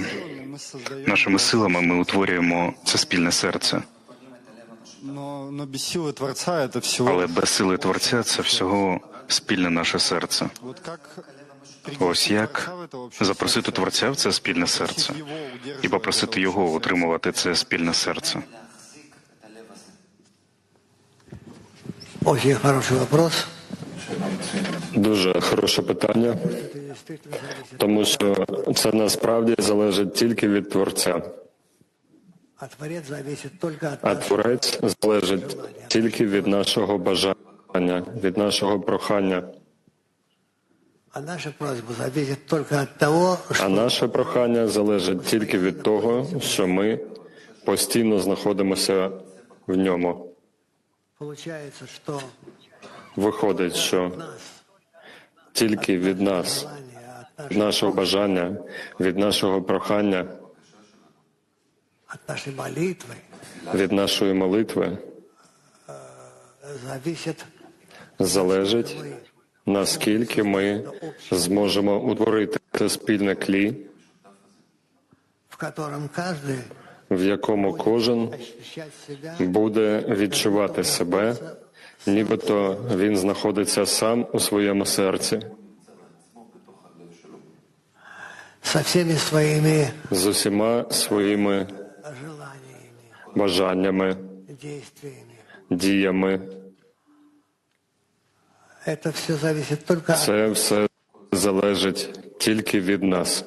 Мы создаем Нашими силами ми утворюємо це спільне серце, Но, но без силы Творца это всего. але без сили Творця це всього спільне наше серце. Вот как Ось пригласить як Творца в это общество, запросити Творця в це спільне серце і попросити його утримувати це спільне серце. Очень хороший вопрос. Дуже хороше питання, тому що це насправді залежить тільки від творця, А творець залежить тільки від нашого бажання, від нашого прохання. А наше прохання залежить тільки від того, що ми постійно знаходимося в ньому. Виходить, що тільки від нас, від нашого бажання, від нашого прохання, від нашої молитви залежить, наскільки ми зможемо утворити це спільне клі, в якому кожен буде відчувати себе, нібито він знаходиться сам у своєму серці со всеми своими з усіма своїми желаниями, бажаннями, действиями. діями. Це все залежить тільки від нас.